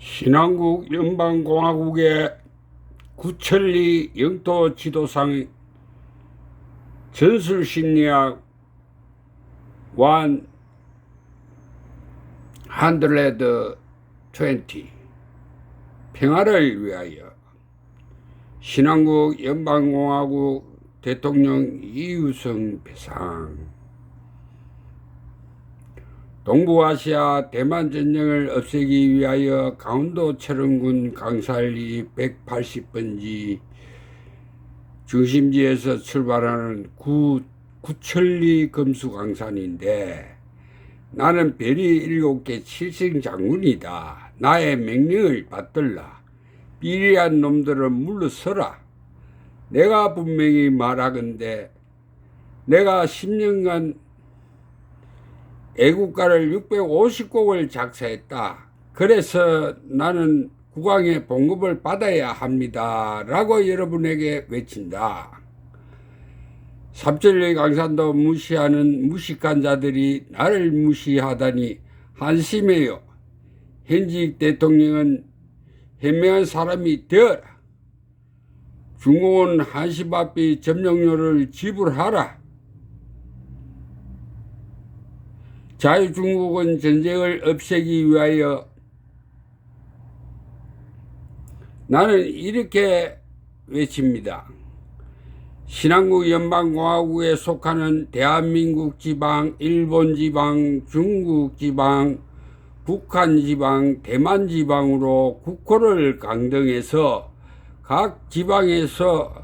신한국 연방공화국의 구천리 영토 지도상 전술심리학 원 한드레드 20 평화를 위하여 신한국 연방공화국 대통령 이유성 배상 동부아시아 대만 전쟁을 없애기 위하여 강원도 철원군 강살리 180번지 중심지에서 출발하는 구, 구천리 금수강산인데 나는 별이 일곱 개 칠星 장군이다. 나의 명령을 받들라. 비리한 놈들은 물러서라. 내가 분명히 말하건대 내가 10년간 애국가를 650곡을 작사했다. 그래서 나는 국왕의 봉급을 받아야 합니다. 라고 여러분에게 외친다. 삼천리 강산도 무시하는 무식한 자들이 나를 무시하다니 한심해요. 현직 대통령은 현명한 사람이 되어라. 중공원 한시밥비 점용료를 지불하라. 자유중국은 전쟁을 없애기 위하여 나는 이렇게 외칩니다. 신한국 연방공화국에 속하는 대한민국 지방, 일본 지방, 중국 지방, 북한 지방, 대만 지방으로 국호를 강등해서 각 지방에서에는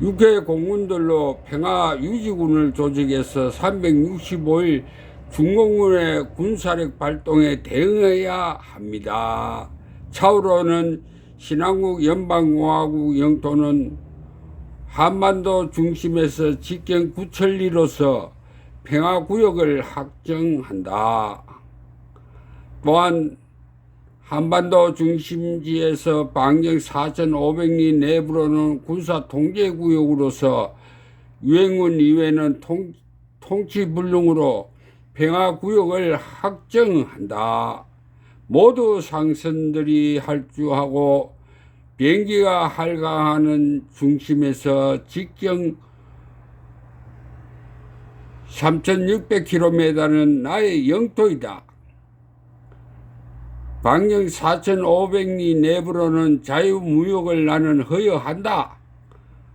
육해 공군들로 평화 유지군을 조직해서 365일 중공군의 군사력 발동에 대응해야 합니다. 차후로는 신한국 연방공화국 영토는 한반도 중심에서 직경 구천리로서 평화구역을 확정한다. 또한 한반도 중심지에서 반경 4,500리 내부로는 군사 통제 구역으로서 유엔군 이외에는 통, 통치 불능으로 평화 구역을 확정한다. 모두 상선들이 할주하고 비행기가 할강하는 중심에서 직경 3,600km는 나의 영토이다. 방경 4,500리 내부로는 자유무역을 나는 허여한다.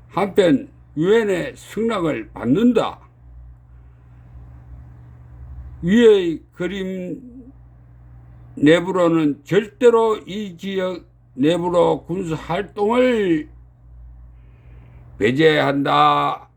한편 유엔의 승낙을 받는다. 위의 그림 내부로는 절대로 이 지역 내부로 군사 활동을 배제한다.